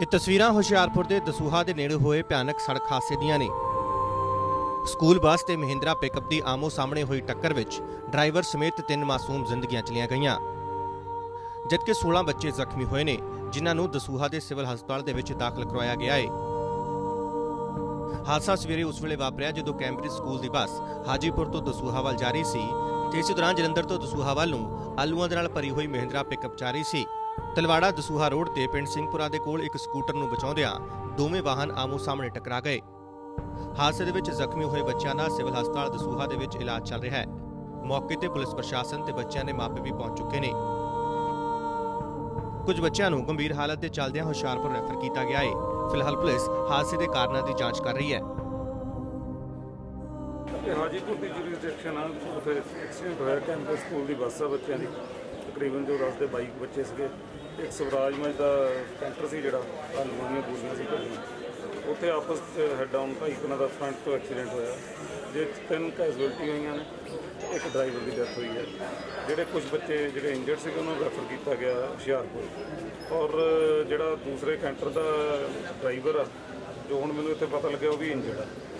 ਇਹ ਤਸਵੀਰਾਂ ਹੁਸ਼ਿਆਰਪੁਰ ਦੇ ਦਸੂਹਾ ਦੇ ਨੇੜੇ ਹੋਏ ਭਿਆਨਕ ਸੜਕ ਹਾਦਸੇ ਦੀਆਂ ਨੇ। ਸਕੂਲ ਬੱਸ ਤੇ ਮਹਿੰਦਰਾ ਪਿਕਅਪ ਦੀ ਆਮੋ ਸਾਹਮਣੇ ਹੋਈ ਟੱਕਰ ਵਿੱਚ ਡਰਾਈਵਰ ਸਮੇਤ ਤਿੰਨ ਮਾਸੂਮ ਜ਼ਿੰਦਗੀਆਂ ਚਲੀਆਂ ਗਈਆਂ। ਜਦਕਿ 16 ਬੱਚੇ ਜ਼ਖਮੀ ਹੋਏ ਨੇ, ਜਿਨ੍ਹਾਂ ਨੂੰ ਦਸੂਹਾ ਦੇ ਸਿਵਲ ਹਸਪਤਾਲ ਦੇ ਵਿੱਚ ਦਾਖਲ ਕਰਵਾਇਆ ਗਿਆ ਹੈ ਹਾਦਸਾ ਸਵੇਰੇ ਉਸ ਵੇਲੇ ਵਾਪਰਿਆ ਜਦੋਂ ਕੈਂਬਰਿਜ ਸਕੂਲ ਦੀ ਬੱਸ ਹਾਜੀਪੁਰ ਤੋਂ ਦਸੂਹਾ ਵੱਲ ਜਾ ਰਹੀ ਸੀ ਤੇ ਇਸ ਦੌਰਾਨ ਜਲੰਧਰ ਤੋਂ ਦਸੂਹਾ ਵੱਲ ਨੂੰ ਆਲੂਆਂ ਦੇ ਨਾਲ ਭਰੀ ਹੋਈ ਮਹਿੰਦਰਾ ਪਿਕਅਪ ਜਾ ਰਹੀ ਸੀ। ਤਲਵਾੜਾ ਦਸੂਹਾ ਰੋਡ ਤੇ ਪਿੰਡ ਸਿੰਘਪੁਰਾ ਦੇ ਕੋਲ ਇੱਕ ਸਕੂਟਰ ਨੂੰ ਬਚਾਉਂਦਿਆਂ ਦੋਵੇਂ ਵਾਹਨ ਆਮੋ ਸਾਹਮਣੇ ਟਕਰਾ ਗਏ। ਹਾਦਸੇ ਦੇ ਵਿੱਚ ਜ਼ਖਮੀ ਹੋਏ ਬੱਚਿਆਂ ਦਾ ਸਿਵਲ ਹਸਪਤਾਲ ਦਸੂਹਾ ਦੇ ਵਿੱਚ ਇਲਾਜ ਚੱਲ ਰਿਹਾ ਹੈ। ਮੌਕੇ ਤੇ ਪੁਲਿਸ ਪ੍ਰਸ਼ਾਸਨ ਤੇ ਬੱਚਿਆਂ ਦੇ ਮਾਪੇ ਵੀ ਪਹੁੰਚ ਚੁੱਕੇ ਨੇ। ਕੁਝ ਬੱਚਿਆਂ ਨੂੰ ਗੰਭੀਰ ਹਾਲਤ ਦੇ ਚੱਲਦਿਆਂ ਹੁਸ਼ਿਆਰਪੁਰ ਰੈਫਰ ਕੀਤਾ ਗਿਆ ਹੈ ਫਿਲਹਾਲ ਪੁਲਿਸ ਹਾਦਸੇ ਦੇ ਕਾਰਨਾਂ ਦੀ ਜਾਂਚ ਕਰ ਰਹੀ ਹੈ। ਹਾਜੀਪੁਰ ਦੀ ਜੁਰੀਸਡਿਕਸ਼ਨ ਆ, ਉੱਥੇ ਐਕਸੀਡੈਂਟ ਹੋਇਆ ਕੈਂਪਸ ਸਕੂਲ ਦੀ ਬੱਸ ਆ ਬੱਚਿਆਂ ਦੀ। ਤਕਰੀਬਨ ਜੋ ਰਸਤੇ 22 ਬੱਚੇ ਸੀਗੇ। ਇੱਕ ਸਵਰਾਜ ਮਜ ਦਾ ਕੈਂਟਰ ਸੀ ਜਿਹੜਾ ਆਲੂਆਂ ਦੀਆਂ ਬੂਰੀਆਂ ਸੀ ਭਰੀਆਂ ਉੱਥੇ ਆਪਸ ਚ ਹੈਡ ਆਨ ਭਾਈ ਉਹਨਾਂ ਦਾ ਫਰੰਟ ਤੋਂ ਐਕਸੀਡੈਂਟ ਹੋਇਆ। ਜਿਹਦੇ 'ਚ ਤਿੰਨ ਕੈਜੂਅਲਟੀ ਹੋਈਆਂ ਨੇ, ਇੱਕ ਡਰਾਈਵਰ ਦੀ ਡੈਥ ਹੋਈ ਹੈ। ਜਿਹੜੇ ਕੁਝ ਬੱਚੇ, ਜਿਹੜੇ ਇੰਜਰਡ ਸੀਗੇ, ਉਹਨਾਂ ਨੂੰ ਰੈਫਰ ਕੀਤਾ ਗਿਆ ਹੁਸ਼ਿਆਰਪੁਰ। ਔਰ ਜਿਹੜਾ ਦੂਸਰੇ ਕੈਂਟਰ ਦਾ ਡਰਾਈਵਰ ਆ, ਜੋ ਹੁਣ ਮੈਨੂੰ ਇੱਥੇ ਪਤਾ ਲੱਗਿਆ, ਉਹ ਵੀ ਇੰਜਰਡ ਆ।